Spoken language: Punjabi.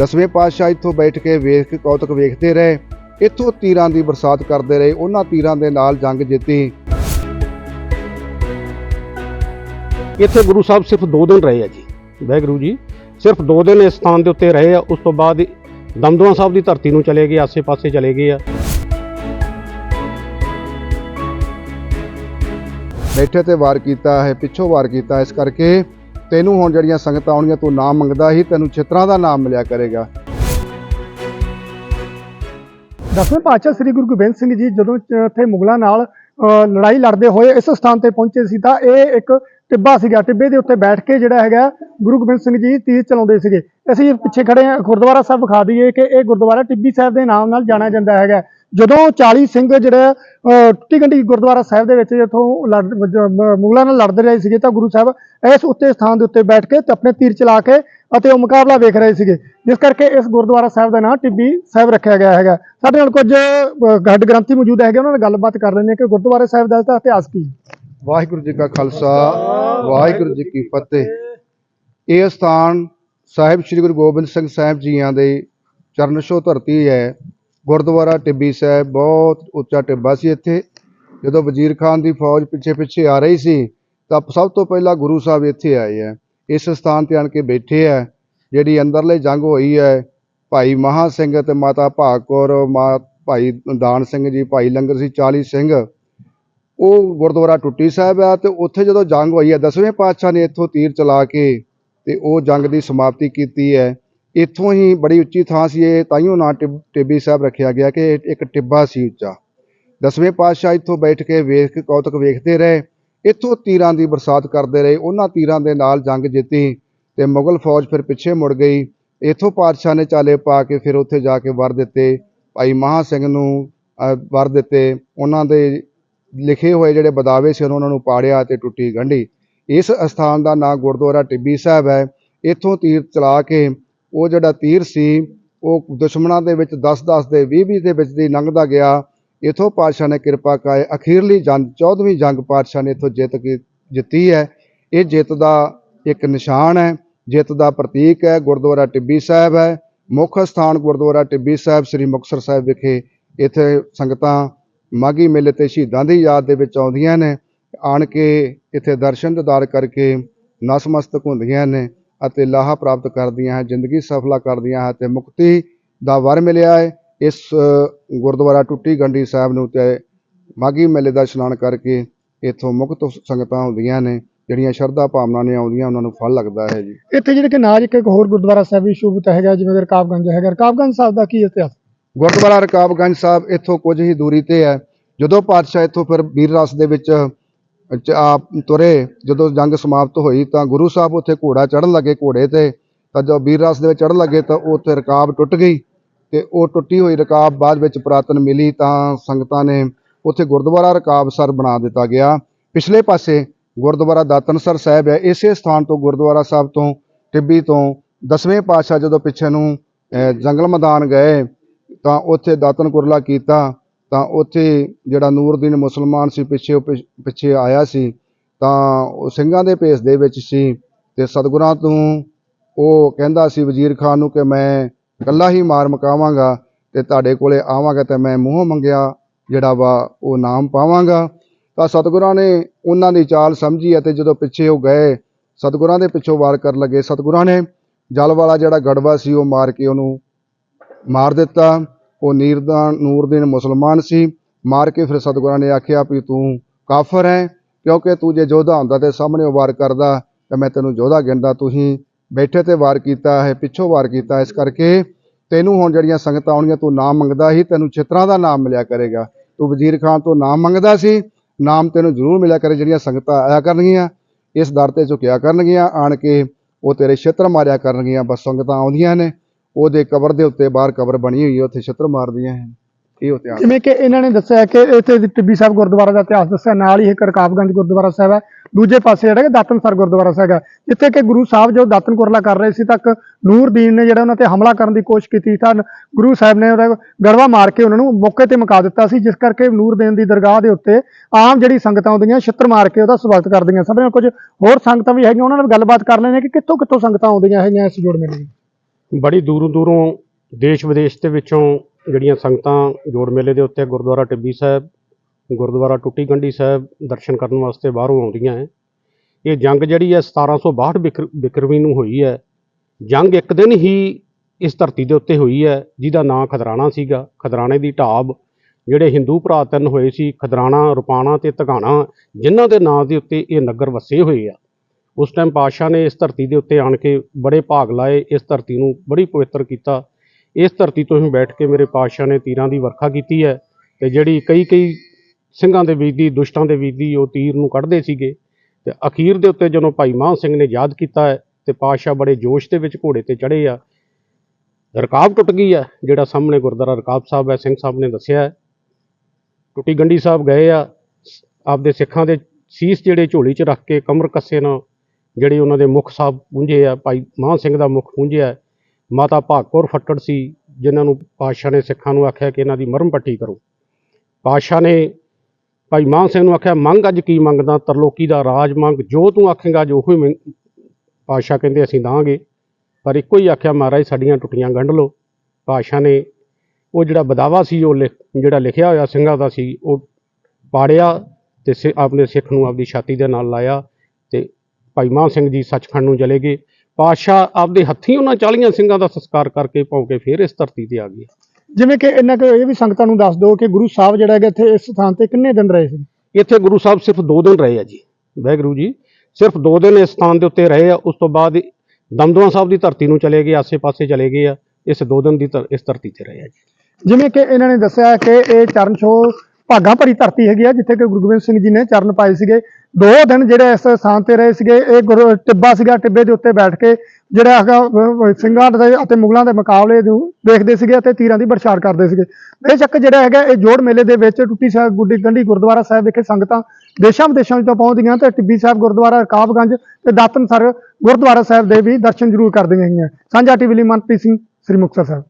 ਦਸਵੇਂ ਪਾਤਸ਼ਾਹ ਇੱਥੋਂ ਬੈਠ ਕੇ ਵੇਖ ਕੌਤਕ ਵੇਖਦੇ ਰਹੇ, ਇੱਥੋਂ ਤੀਰਾਂ ਦੀ ਬਰਸਾਤ ਕਰਦੇ ਰਹੇ, ਉਹਨਾਂ ਤੀਰਾਂ ਦੇ ਨਾਲ ਜੰਗ ਜਿੱਤੀ। ਇੱਥੇ ਗੁਰੂ ਸਾਹਿਬ ਸਿਰਫ 2 ਦਿਨ ਰਹੇ ਆ ਜੀ, ਵਾਹਿਗੁਰੂ ਜੀ। ਸਿਰਫ 2 ਦਿਨ ਇਸ ਸਥਾਨ ਦੇ ਉੱਤੇ ਰਹੇ ਆ, ਉਸ ਤੋਂ ਬਾਅਦ ਦਮਦਮਾ ਸਾਹਿਬ ਦੀ ਧਰਤੀ ਨੂੰ ਚਲੇ ਗਏ, ਆਸੇ-ਪਾਸੇ ਚਲੇ ਗਏ ਆ। ਬੈਠੇ ਤੇ ਵਾਰ ਕੀਤਾ ਹੈ, ਪਿੱਛੋਂ ਵਾਰ ਕੀਤਾ ਇਸ ਕਰਕੇ ਤੈਨੂੰ ਹੁਣ ਜਿਹੜੀਆਂ ਸੰਗਤਾਂ ਆਉਣੀਆਂ ਤੂੰ ਨਾਮ ਮੰਗਦਾ ਸੀ ਤੈਨੂੰ ਚਿੱਤਰਾਂ ਦਾ ਨਾਮ ਮਿਲਿਆ ਕਰੇਗਾ। ਦਸਵੇਂ ਪਾਤਸ਼ਾਹ ਸ੍ਰੀ ਗੁਰੂ ਗੋਬਿੰਦ ਸਿੰਘ ਜੀ ਜਦੋਂ ਇੱਥੇ ਮੁਗਲਾਂ ਨਾਲ ਅ, ਲੜਾਈ ਲੜਦੇ ਹੋਏ ਇਸ ਸਥਾਨ ਤੇ ਪਹੁੰਚੇ ਸੀ ਤਾਂ ਇਹ ਇੱਕ ਟਿੱਬਾ ਸੀਗਾ। ਟਿੱਬੇ ਦੇ ਉੱਤੇ ਬੈਠ ਕੇ ਜਿਹੜਾ ਹੈਗਾ ਗੁਰੂ ਗੋਬਿੰਦ ਸਿੰਘ ਜੀ ਤੀਰ ਚਲਾਉਂਦੇ ਸੀਗੇ। ਅਸੀਂ ਪਿੱਛੇ ਖੜੇ ਹਾਂ ਗੁਰਦੁਆਰਾ ਸਾਹਿਬ ਵਿਖਾ ਦਈਏ ਕਿ ਇਹ ਗੁਰਦੁਆਰਾ ਟਿੱਬੀ ਸਾਹਿਬ ਦੇ ਨਾਮ ਨਾਲ ਜਾਣਿਆ ਜਾਂਦਾ ਹੈਗਾ। ਜਦੋਂ 40 ਸਿੰਘ ਜਿਹੜੇ ਟੁੱਟੀ ਗੰਢੀ ਗੁਰਦੁਆਰਾ ਸਾਹਿਬ ਦੇ ਵਿੱਚ ਜਿੱਥੋਂ ਲੜ ਮੁਗਲਾਂ ਨਾਲ ਲੜਦੇ ਰਹੇ ਸੀਗੇ ਤਾਂ ਗੁਰੂ ਸਾਹਿਬ ਇਸ ਉੱਤੇ ਸਥਾਨ ਦੇ ਉੱਤੇ ਬੈਠ ਕੇ ਤੇ ਆਪਣੇ ਤੀਰ ਚਲਾ ਕੇ ਅਤੇ ਉਹ ਮੁਕਾਬਲਾ ਵੇਖ ਰਹੇ ਸੀਗੇ। ਜਿਸ ਕਰਕੇ ਇਸ ਗੁਰਦੁਆਰਾ ਸਾਹਿਬ ਦਾ ਨਾਮ ਟਿੱਬੀ ਸਾਹਿਬ ਰੱਖਿਆ ਗਿਆ ਹੈਗਾ। ਸਾਡੇ ਨਾਲ ਕੁਝ ਗੱਡ ਗ੍ਰੰਥੀ ਮੌਜੂਦ ਹੈਗੇ, ਉਹਨਾਂ ਨਾਲ ਗੱਲਬਾਤ ਕਰ ਲੈਂਦੇ ਹਾਂ ਕਿ ਗੁਰਦੁਆਰਾ ਸਾਹਿਬ ਦਾ ਇਹਦਾ ਇਤਿਹਾਸ ਕੀ ਹੈ। ਵਾਹਿਗੁਰੂ ਜੀ ਕਾ ਖਾਲਸਾ, ਵਾਹਿਗੁਰੂ ਜੀ ਕੀ ਫਤਿਹ। ਇਹ ਸਥਾਨ ਸਾਹਿਬ ਸ੍ਰੀ ਗੁਰੂ ਗੋਬਿੰਦ ਸਿੰਘ ਸਾਹਿਬ ਜੀਆਂ ਦੇ ਚਰਨ ਛੋਹ ਧਰਤੀ ਹੈ। ਗੁਰਦੁਆਰਾ ਟਿੱਬੀ ਸਾਹਿਬ, ਬਹੁਤ ਉੱਚਾ ਟਿੱਬਾ ਸੀ ਇੱਥੇ। ਜਦੋਂ ਵਜ਼ੀਰ ਖਾਨ ਦੀ ਫੌਜ ਪਿੱਛੇ ਪਿੱਛੇ ਆ ਰਹੀ ਸੀ, ਤਾਂ ਸਭ ਤੋਂ ਪਹਿਲਾਂ ਗੁਰੂ ਸਾਹਿਬ ਇੱਥੇ ਆਏ ਹੈ ਇਸ ਸਥਾਨ ਤੇ ਆਣ ਕੇ ਬੈਠੇ ਹੈ ਜਿਹੜੀ ਅੰਦਰਲੇ ਜੰਗ ਹੋਈ ਹੈ ਭਾਈ ਮਹਾ ਸਿੰਘ ਤੇ ਮਾਤਾ ਭਾਗ ਕੌਰ, ਮਾ ਭਾਈ ਦਾਨ ਸਿੰਘ ਜੀ, ਭਾਈ ਲੰਗਰ ਸੀ 40 ਸਿੰਘ। ਉਹ ਗੁਰਦੁਆਰਾ ਟੁੱਟੀ ਸਾਹਿਬ ਹੈ ਤੇ ਉੱਥੇ ਜਦੋਂ ਜੰਗ ਹੋਈ ਹੈ ਦਸਵੇਂ ਪਾਤਸ਼ਾਹ ਨੇ ਇੱਥੋਂ ਤੀਰ ਚਲਾ ਕੇ ਤੇ ਉਹ ਜੰਗ ਦੀ ਸਮਾਪਤੀ ਕੀਤੀ ਹੈ ਇੱਥੋਂ ਹੀ ਬੜੀ ਉੱਚੀ ਥਾਂ ਸੀ ਇਹ ਤਾਈਓ ਨਾਂ ਟਿਬ- ਟਿੱਬੀ ਸਾਹਿਬ ਰੱਖਿਆ ਗਿਆ ਕਿ ਇੱਕ ਟਿੱਬਾ ਸੀ ਉੱਚਾ। ਦਸਵੇਂ ਪਾਤਸ਼ਾਹ ਇੱਥੋਂ ਬੈਠ ਕੇ ਵੇਖ, ਕੌਤਕ ਵੇਖਦੇ ਰਹੇ, ਇੱਥੋਂ ਤੀਰਾਂ ਦੀ ਬਰਸਾਤ ਕਰਦੇ ਰਹੇ, ਉਹਨਾਂ ਤੀਰਾਂ ਦੇ ਨਾਲ ਜੰਗ ਜਿੱਤੀ ਤੇ ਮੁਗਲ ਫੌਜ ਫਿਰ ਪਿੱਛੇ ਮੁੜ ਗਈ। ਇੱਥੋਂ ਪਾਤਸ਼ਾਹ ਨੇ ਚਾਲੇ ਪਾ ਕੇ ਫਿਰ ਉੱਥੇ ਜਾ ਕੇ ਵਰ ਦਿੱਤੇ। ਭਾਈ ਮਹਾ ਸਿੰਘ ਨੂੰ ਵਰ ਦਿੱਤੇ। ਉਹਨਾਂ ਦੇ ਲਿਖੇ ਹੋਏ ਜਿਹੜੇ ਬਦਾਵੇ ਸੀ, ਉਹਨਾਂ ਨੂੰ ਪਾੜਿਆ ਤੇ ਟੁੱਟੀ ਗੰਢੀ। ਇਸ ਅਸਥਾਨ ਦਾ ਨਾਂ ਗੁਰਦੁਆਰਾ ਟਿੱਬੀ ਸਾਹਿਬ ਹੈ। ਇੱਥੋਂ ਤੀਰ ਚਲਾ ਕੇ ਉਹ ਜਿਹੜਾ ਤੀਰ ਸੀ, ਉਹ ਦੁਸ਼ਮਣਾਂ ਦੇ ਵਿੱਚ 10-10 ਦੇ 20-20 ਦੇ ਵਿੱਚ ਦੀ ਲੰਘਦਾ ਗਿਆ। ਇਥੋਂ ਪਾਤਸ਼ਾਹ ਨੇ ਕਿਰਪਾ ਕਾਏ ਅਖੀਰਲੀ ਜੰਗ 14ਵੀਂ ਜੰਗ ਪਾਤਸ਼ਾਹ ਨੇ ਇਥੋਂ ਜਿੱਤ ਕੇ, ਜਿੱਤੀ ਹੈ। ਇਹ ਜਿੱਤ ਦਾ ਇੱਕ ਨਿਸ਼ਾਨ ਹੈ, ਜਿੱਤ ਦਾ ਪ੍ਰਤੀਕ ਹੈ। ਗੁਰਦੁਆਰਾ ਟਿੱਬੀ ਸਾਹਿਬ ਹੈ। ਮੁੱਖ ਸਥਾਨ ਗੁਰਦੁਆਰਾ ਟਿੱਬੀ ਸਾਹਿਬ, ਸ੍ਰੀ ਮੁਕਤਸਰ ਸਾਹਿਬ ਵਿਖੇ ਇੱਥੇ ਸੰਗਤਾਂ ਮਾਘੀ ਮੇਲੇ ਤੇ ਸ਼ਹੀਦਾਂ ਦੀ ਯਾਦ ਦੇ ਵਿੱਚ ਆਉਂਦੀਆਂ ਨੇ। ਆਣ ਕੇ ਇੱਥੇ ਦਰਸ਼ਨ ਦਿਦਾਰ ਕਰਕੇ ਨਸਮਸਤਕ ਹੁੰਦੀਆਂ ਨੇ। ਅਤੇ ਲਾਹਾ ਪ੍ਰਾਪਤ ਕਰਦੀਆਂ ਹੈ ਜ਼ਿੰਦਗੀ ਸਫਲਾ ਕਰਦੀਆਂ ਹੈ ਤੇ ਮੁਕਤੀ ਦਾ ਵਰ ਮਿਲਿਆ ਹੈ। ਇਸ ਗੁਰਦੁਆਰਾ ਟੁੱਟੀ ਗੰਢੀ ਸਾਹਿਬ ਨੂੰ ਤੇ ਮਾਘੀ ਮੇਲੇ ਦਾ ਇਸ਼ਨਾਨ ਕਰਕੇ ਇੱਥੋਂ ਮੁਕਤ ਸੰਗਤਾਂ ਹੁੰਦੀਆਂ ਨੇ ਜਿਹੜੀਆਂ ਸ਼ਰਧਾ ਭਾਵਨਾ ਨੇ ਆਉਂਦੀਆਂ ਉਹਨਾਂ ਨੂੰ ਫਲ ਲੱਗਦਾ ਹੈ ਜੀ। ਇੱਥੇ ਜਿਹੜੇ ਕਿ ਨਾਲ ਇੱਕ ਹੋਰ ਗੁਰਦੁਆਰਾ ਸਾਹਿਬ ਵੀ ਸ਼ੁਭਤ ਹੈਗਾ ਜਿਵੇਂ ਰਕਾਬਗੰਜ ਹੈਗਾ। ਰਕਾਬਗੰਜ ਸਾਹਿਬ ਦਾ ਕੀ ਇਤਿਹਾਸ? ਗੁਰਦੁਆਰਾ ਰਕਾਬਗੰਜ ਸਾਹਿਬ ਇੱਥੋਂ ਕੁਝ ਹੀ ਦੂਰੀ ਤੇ ਹੈ। ਜਦੋਂ ਪਾਤਸ਼ਾਹ ਇੱਥੋਂ ਫਿਰ ਵੀਰ ਰਸ ਦੇ ਵਿੱਚ ਤੁਰੇ। ਜਦੋਂ ਜੰਗ ਸਮਾਪਤ ਹੋਈ ਤਾਂ ਗੁਰੂ ਸਾਹਿਬ ਉੱਥੇ ਘੋੜਾ ਚੜ੍ਹਨ ਲੱਗੇ ਘੋੜੇ ਤੇ। ਤਾਂ ਜਦੋਂ ਵੀਰ ਰਸ ਦੇ ਵਿੱਚ ਚੜ੍ਹਨ ਲੱਗੇ ਤਾਂ ਉਹ ਉੱਥੇ ਰਕਾਬ ਟੁੱਟ ਗਈ ਤੇ ਉਹ ਟੁੱਟੀ ਹੋਈ ਰਕਾਬ ਬਾਅਦ ਵਿੱਚ ਪੁਰਾਤਨ ਮਿਲੀ ਤਾਂ ਸੰਗਤਾਂ ਨੇ ਉੱਥੇ ਗੁਰਦੁਆਰਾ ਰਕਾਬਸਰ ਬਣਾ ਦਿੱਤਾ ਗਿਆ। ਪਿਛਲੇ ਪਾਸੇ ਗੁਰਦੁਆਰਾ ਦਾਤਨਸਰ ਸਾਹਿਬ ਹੈ। ਇਸੇ ਸਥਾਨ ਤੋਂ ਗੁਰਦੁਆਰਾ ਸਾਹਿਬ ਤੋਂ ਟਿੱਬੀ ਤੋਂ ਦਸਵੇਂ ਪਾਤਸ਼ਾਹ ਜਦੋਂ ਪਿੱਛੇ ਨੂੰ ਜੰਗਲ ਮੈਦਾਨ ਗਏ ਤਾਂ ਉੱਥੇ ਦਾਤਨ ਕੁਰਲਾ ਕੀਤਾ। ਤਾਂ ਉੱਥੇ ਜਿਹੜਾ ਨੂਰਦੀਨ ਮੁਸਲਮਾਨ ਸੀ, ਪਿੱਛੇ ਉਹ ਪਿਛ- ਪਿੱਛੇ ਆਇਆ ਸੀ, ਤਾਂ ਉਹ ਸਿੰਘਾਂ ਦੇ ਭੇਸ ਦੇ ਵਿੱਚ ਸੀ ਤੇ ਸਤਿਗੁਰਾਂ ਤੋਂ ਉਹ ਕਹਿੰਦਾ ਸੀ ਵਜ਼ੀਰ ਖਾਨ ਨੂੰ ਕਿ ਮੈਂ ਇਕੱਲਾ ਹੀ ਮਾਰ ਮਕਾਵਾਂਗਾ ਤੇ ਤੁਹਾਡੇ ਕੋਲੇ ਆਵਾਂਗਾ ਤੇ ਮੈਂ ਮੂੰਹ ਮੰਗਿਆ ਜਿਹੜਾ ਵਾ ਉਹ ਨਾਮ ਪਾਵਾਂਗਾ। ਤਾਂ ਸਤਿਗੁਰਾਂ ਨੇ ਉਹਨਾਂ ਦੀ ਚਾਲ ਸਮਝੀ ਅਤੇ ਜਦੋਂ ਪਿੱਛੇ ਉਹ ਗਏ, ਸਤਿਗੁਰਾਂ ਦੇ ਪਿੱਛੋਂ ਵਾਰ ਕਰਨ ਲੱਗੇ, ਸਤਿਗੁਰਾਂ ਨੇ ਜਲ ਵਾਲਾ ਜਿਹੜਾ ਗੜਵਾ ਸੀ ਉਹ ਮਾਰ ਕੇ ਉਹਨੂੰ ਮਾਰ ਦਿੱਤਾ। ਉਹ ਨੀਰਦਾਨ ਨੂਰਦੀਨ ਮੁਸਲਮਾਨ ਸੀ। ਮਾਰ ਕੇ ਫਿਰ ਸਤਿਗੁਰਾਂ ਨੇ ਆਖਿਆ ਵੀ ਤੂੰ ਕਾਫਰ ਹੈ, ਕਿਉਂਕਿ ਤੂੰ ਜੇ ਯੋਧਾ ਹੁੰਦਾ ਤੇ ਸਾਹਮਣੇ ਵਾਰ ਕਰਦਾ, ਤਾਂ ਮੈਂ ਤੈਨੂੰ ਯੋਧਾ ਗਿਣਦਾ। ਤੁਸੀਂ ਬੈਠੇ ਤੇ ਵਾਰ ਕੀਤਾ ਹੈ, ਪਿੱਛੋਂ ਵਾਰ ਕੀਤਾ ਇਸ ਕਰਕੇ ਤੈਨੂੰ ਹੁਣ ਜਿਹੜੀਆਂ ਸੰਗਤਾਂ ਆਉਣਗੀਆਂ, ਤੂੰ ਨਾਮ ਮੰਗਦਾ ਸੀ ਤੈਨੂੰ ਚਿੱਤਰਾਂ ਦਾ ਨਾਮ ਮਿਲਿਆ ਕਰੇਗਾ। ਤੂੰ ਵਜ਼ੀਰ ਖਾਨ ਤੋਂ ਨਾਮ ਮੰਗਦਾ ਸੀ, ਨਾਮ ਤੈਨੂੰ ਜ਼ਰੂਰ ਮਿਲਿਆ ਕਰੇ, ਜਿਹੜੀਆਂ ਸੰਗਤਾਂ ਆਇਆ ਕਰਨਗੀਆਂ, ਇਸ ਦਰ ਤੇ ਝੁਕਿਆ ਕਰਨਗੀਆਂ, ਆਣ ਕੇ ਉਹ ਤੇਰੇ ਛਿੱਤਰ ਮਾਰਿਆ ਕਰਨਗੀਆਂ। ਬਸ ਸੰਗਤਾਂ ਆਉਂਦੀਆਂ ਨੇ। ਉਹਦੇ ਕਵਰ ਦੇ ਉੱਤੇ ਬਾਹਰ ਕਵਰ ਬਣੀ ਹੋਈ ਹੈ, ਉੱਥੇ ਛਿੱਤਰ ਮਾਰਦੀਆਂ ਹਨ। ਇਹ ਇਤਿਹਾਸ। ਜਿਵੇਂ ਕਿ ਇਹਨਾਂ ਨੇ ਦੱਸਿਆ ਕਿ ਇੱਥੇ ਟਿੱਬੀ ਸਾਹਿਬ ਗੁਰਦੁਆਰਾ ਦਾ ਇਤਿਹਾਸ ਦੱਸਿਆ, ਨਾਲ ਹੀ ਇਹ ਰਕਾਬਗੰਜ ਗੁਰਦੁਆਰਾ ਸਾਹਿਬ ਹੈ। ਦੂਜੇ ਪਾਸੇ ਜਿਹੜਾ ਕਿ ਦਾਤਨਸਰ ਗੁਰਦੁਆਰਾ ਸਾਹਿਬ ਹੈ। ਜਿੱਥੇ ਕਿ ਗੁਰੂ ਸਾਹਿਬ ਜੋ ਦਾਤਨ ਕੁਰਲਾ ਕਰ ਰਹੇ ਸੀ, ਤੱਕ ਨੂਰਦੀਨ ਨੇ ਜਿਹੜਾ ਉਹਨਾਂ ਤੇ ਹਮਲਾ ਕਰਨ ਦੀ ਕੋਸ਼ਿਸ਼ ਕੀਤੀ ਤਾਂ ਗੁਰੂ ਸਾਹਿਬ ਨੇ ਉਹਦਾ ਗੜਵਾ ਮਾਰ ਕੇ ਉਹਨਾਂ ਨੂੰ ਮੌਕੇ ਤੇ ਮੁਕਾ ਦਿੱਤਾ ਸੀ, ਜਿਸ ਕਰਕੇ ਨੂਰਦੀਨ ਦੀ ਦਰਗਾਹ ਦੇ ਉੱਤੇ ਆਮ ਜਿਹੜੀ ਸੰਗਤਾਂ ਆਉਂਦੀਆਂ, ਛਿੱਤਰ ਮਾਰ ਕੇ ਉਹਦਾ ਸਵਾਗਤ ਕਰਦੀਆਂ। ਸਾਡੇ ਨਾਲ ਕੁਝ ਹੋਰ ਸੰਗਤਾਂ ਵੀ ਹੈਗੀਆਂ, ਉਹਨਾਂ ਨਾਲ ਗੱਲਬਾਤ ਕਰ ਲੈਣੇ ਕਿ ਕਿੱਥੋਂ ਕਿੱਥੋਂ ਸੰਗਤਾਂ ਆਉਂਦੀਆਂ ਹੈਗੀਆਂ ਇਸ ਜੋੜ ਮੇਲੇ ਬੜੀ ਦੂਰੋਂ ਦੂਰੋਂ ਦੇਸ਼ ਵਿਦੇਸ਼ ਦੇ ਵਿੱਚੋਂ ਜਿਹੜੀਆਂ ਸੰਗਤਾਂ ਜੋੜ ਮੇਲੇ ਦੇ ਉੱਤੇ ਗੁਰਦੁਆਰਾ ਟਿੱਬੀ ਸਾਹਿਬ, ਗੁਰਦੁਆਰਾ ਟੁੱਟੀ ਗੰਢੀ ਸਾਹਿਬ ਦਰਸ਼ਨ ਕਰਨ ਵਾਸਤੇ ਬਾਹਰੋਂ ਆਉਂਦੀਆਂ ਹੈ ਇਹ ਜੰਗ ਜਿਹੜੀ ਹੈ 1762 ਬਿਕਰ ਬਿਕਰਮੀ ਨੂੰ ਹੋਈ ਹੈ ਜੰਗ ਇੱਕ ਦਿਨ ਹੀ ਇਸ ਧਰਤੀ ਦੇ ਉੱਤੇ ਹੋਈ ਹੈ ਜਿਹਦਾ ਨਾਂ ਖਦਰਾਣਾ ਸੀਗਾ। ਖਦਰਾਣੇ ਦੀ ਢਾਬ ਜਿਹੜੇ ਹਿੰਦੂ ਭਰਾ ਤਿੰਨ ਹੋਏ ਸੀ, ਖਦਰਾਣਾ, ਰੁਪਾਣਾ ਤੇ ਧਗਾਣਾ, ਜਿਨ੍ਹਾਂ ਦੇ ਨਾਂ ਦੇ ਉੱਤੇ ਇਹ ਨਗਰ ਵਸੇ ਹੋਏ ਆ। ਉਸ ਟਾਈਮ ਪਾਤਸ਼ਾਹ ਨੇ ਇਸ ਧਰਤੀ ਦੇ ਉੱਤੇ ਆਣ ਕੇ ਬੜੇ ਭਾਗ ਲਾਏ, ਇਸ ਧਰਤੀ ਨੂੰ ਬੜੀ ਪਵਿੱਤਰ ਕੀਤਾ। ਇਸ ਧਰਤੀ ਤੋਂ ਹੀ ਬੈਠ ਕੇ ਮੇਰੇ ਪਾਤਸ਼ਾਹ ਨੇ ਤੀਰਾਂ ਦੀ ਵਰਖਾ ਕੀਤੀ ਹੈ ਤੇ ਜਿਹੜੀ ਕਈ ਕਈ ਸਿੰਘਾਂ ਦੇ ਵੀਰ ਦੁਸ਼ਟਾਂ ਦੇ ਵੀਰ ਉਹ ਤੀਰ ਨੂੰ ਕੱਢਦੇ ਸੀਗੇ। ਤੇ ਅਖੀਰ ਦੇ ਉੱਤੇ ਜਦੋਂ ਭਾਈ ਮਾਨ ਸਿੰਘ ਨੇ ਯਾਦ ਕੀਤਾ ਹੈ ਤੇ ਪਾਤਸ਼ਾਹ ਬੜੇ ਜੋਸ਼ ਦੇ ਵਿੱਚ ਘੋੜੇ ਤੇ ਚੜ੍ਹੇ ਆ, ਰਕਾਬ ਟੁੱਟ ਗਈ ਆ ਜਿਹੜਾ ਸਾਹਮਣੇ ਗੁਰਦੁਆਰਾ ਰਕਾਬ ਸਾਹਿਬ ਹੈ, ਸਿੰਘ ਸਾਹਿਬ ਨੇ ਦੱਸਿਆ ਹੈ। ਟੁੱਟੀ ਗੰਡੀ ਸਾਹਿਬ ਗਏ ਆ ਆਪਦੇ ਸਿੱਖਾਂ ਦੇ ਸੀਸ ਜਿਹੜੇ ਝੋਲੀ 'ਚ ਰੱਖ ਕੇ ਕਮਰ ਕੱਸੇ ਨਾਲ ਜਿਹੜੇ ਉਹਨਾਂ ਦੇ ਮੁੱਖ ਸਾਹਿਬ ਪੁੰਝੇ ਆ, ਭਾਈ ਮਾਨ ਸਿੰਘ ਦਾ ਮੁੱਖ ਪੁੰਝਿਆ ਹੈ। ਮਾਤਾ ਭਾਗਪੁਰ ਫੱਟੜ ਸੀ, ਜਿਨ੍ਹਾਂ ਨੂੰ ਪਾਤਸ਼ਾਹ ਨੇ ਸਿੱਖਾਂ ਨੂੰ ਆਖਿਆ ਕਿ ਇਹਨਾਂ ਦੀ ਮਰਮ ਪੱਟੀ ਕਰੋ। ਪਾਤਸ਼ਾਹ ਨੇ ਭਾਈ ਮਾਨ ਸਿੰਘ ਨੂੰ ਆਖਿਆ, ਮੰਗ ਅੱਜ ਕੀ ਮੰਗਦਾ? ਤਰਲੋਕੀ ਦਾ ਰਾਜ ਮੰਗ, ਜੋ ਤੂੰ ਆਖੇਂਗਾ ਜੋ ਹੀ ਮੰਗ ਪਾਤਸ਼ਾਹ ਕਹਿੰਦੇ, ਅਸੀਂ ਦਾਂਗੇ ਪਰ ਇੱਕੋ ਹੀ ਆਖਿਆ, ਮਹਾਰਾਜ, ਸਾਡੀਆਂ ਟੁੱਟੀਆਂ ਗੰਢ ਲਓ। ਪਾਤਸ਼ਾਹ ਨੇ ਉਹ ਜਿਹੜਾ ਬਦਾਵਾ ਸੀ, ਉਹ ਲਿਖ, ਜਿਹੜਾ ਲਿਖਿਆ ਹੋਇਆ ਸਿੰਘਾਂ ਦਾ ਸੀ, ਉਹ ਪਾੜਿਆ ਤੇ ਸਿ- ਆਪਣੇ ਸਿੱਖ ਨੂੰ ਆਪਦੀ ਛਾਤੀ ਦੇ ਨਾਲ ਲਾਇਆ ਤੇ ਭਾਈ ਮਾਨ ਸਿੰਘ ਜੀ ਸੱਚਖੰਡ ਨੂੰ ਚਲੇ ਗਏ। ਪਾਤਸ਼ਾਹ ਆਪਦੇ ਹੱਥੀਂ ਉਹਨਾਂ 40 ਸਿੰਘਾਂ ਦਾ ਸੰਸਕਾਰ ਕਰਕੇ ਭੌਂ ਕੇ ਫਿਰ ਇਸ ਧਰਤੀ ਤੇ ਆ ਗਏ। ਜਿਵੇਂ ਕਿ ਇਹਨਾਂ ਕੁ ਇਹ ਵੀ ਸੰਗਤਾਂ ਨੂੰ ਦੱਸ ਦਿਓ ਕਿ ਗੁਰੂ ਸਾਹਿਬ ਜਿਹੜਾ ਹੈਗਾ ਇੱਥੇ ਇਸ ਸਥਾਨ ਤੇ ਕਿੰਨੇ ਦਿਨ ਰਹੇ ਸੀ? ਇੱਥੇ ਗੁਰੂ ਸਾਹਿਬ ਸਿਰਫ 2 ਦਿਨ ਰਹੇ ਆ ਜੀ। ਵਾਹਿਗੁਰੂ ਜੀ ਸਿਰਫ 2 ਦਿਨ ਇਸ ਸਥਾਨ ਦੇ ਉੱਤੇ ਰਹੇ ਆ ਉਸ ਤੋਂ ਬਾਅਦ ਦਮਦਮਾ ਸਾਹਿਬ ਦੀ ਧਰਤੀ ਨੂੰ ਚਲੇ ਗਏ ਆਸੇ-ਪਾਸੇ ਚਲੇ ਗਏ ਆ ਇਸ 2 ਦਿਨ ਦੀ ਇਸ ਧਰਤੀ ਤੇ ਰਹੇ ਆ ਜੀ। ਜਿਵੇਂ ਕਿ ਇਹਨਾਂ ਨੇ ਦੱਸਿਆ ਕਿ ਇਹ ਚਰਨ ਛੋਹ ਭਾਗਾਂ ਭਰੀ ਧਰਤੀ ਹੈਗੀ ਆ ਜਿੱਥੇ ਕਿ ਗੁਰੂ ਗੋਬਿੰਦ ਸਿੰਘ ਜੀ ਨੇ ਚਰਨ ਪਾਏ ਸੀਗੇ। ਦੋ ਦਿਨ ਜਿਹੜੇ ਇਸ ਸਥਾਨ ਤੇ ਰਹੇ ਸੀਗੇ, ਇਹ ਗੁਰੂ ਟਿੱਬਾ ਸੀਗਾ, ਟਿੱਬੇ ਦੇ ਉੱਤੇ ਬੈਠ ਕੇ ਜਿਹੜਾ ਹੈਗਾ ਸਿੰਘਾਂ ਦੇ ਅਤੇ ਮੁਗਲਾਂ ਦੇ ਮੁਕਾਬਲੇ ਨੂੰ ਦੇਖਦੇ ਸੀਗੇ ਅਤੇ ਤੀਰਾਂ ਦੀ ਬਰਛਾਰ ਕਰਦੇ ਸੀਗੇ। ਬੇਸ਼ੱਕ ਜਿਹੜਾ ਹੈਗਾ, ਇਹ ਜੋੜ ਮੇਲੇ ਦੇ ਵਿੱਚ ਟੁੱਟੀ ਸਾਹਿਬ ਗੁੱਡੀ ਗੰਢੀ ਗੁਰਦੁਆਰਾ ਸਾਹਿਬ ਵਿਖੇ ਸੰਗਤਾਂ ਦੇਸ਼ਾਂ ਵਿਦੇਸ਼ਾਂ ਵਿੱਚੋਂ ਪਹੁੰਚਦੀਆਂ ਤੇ ਟਿੱਬੀ ਸਾਹਿਬ ਗੁਰਦੁਆਰਾ, ਰਕਾਬਗੰਜ ਤੇ ਦਾਤਨਸਰ ਗੁਰਦੁਆਰਾ ਸਾਹਿਬ ਦੇ ਵੀ ਦਰਸ਼ਨ ਜ਼ਰੂਰ ਕਰਦੀਆਂ ਹੈਗੀਆਂ ਸਾਂਝਾ ਟੀਵੀ ਲਈ ਮਨਪ੍ਰੀਤ ਸਿੰਘ, ਸ੍ਰੀ ਮੁਕਤਸਰ ਸਾਹਿਬ।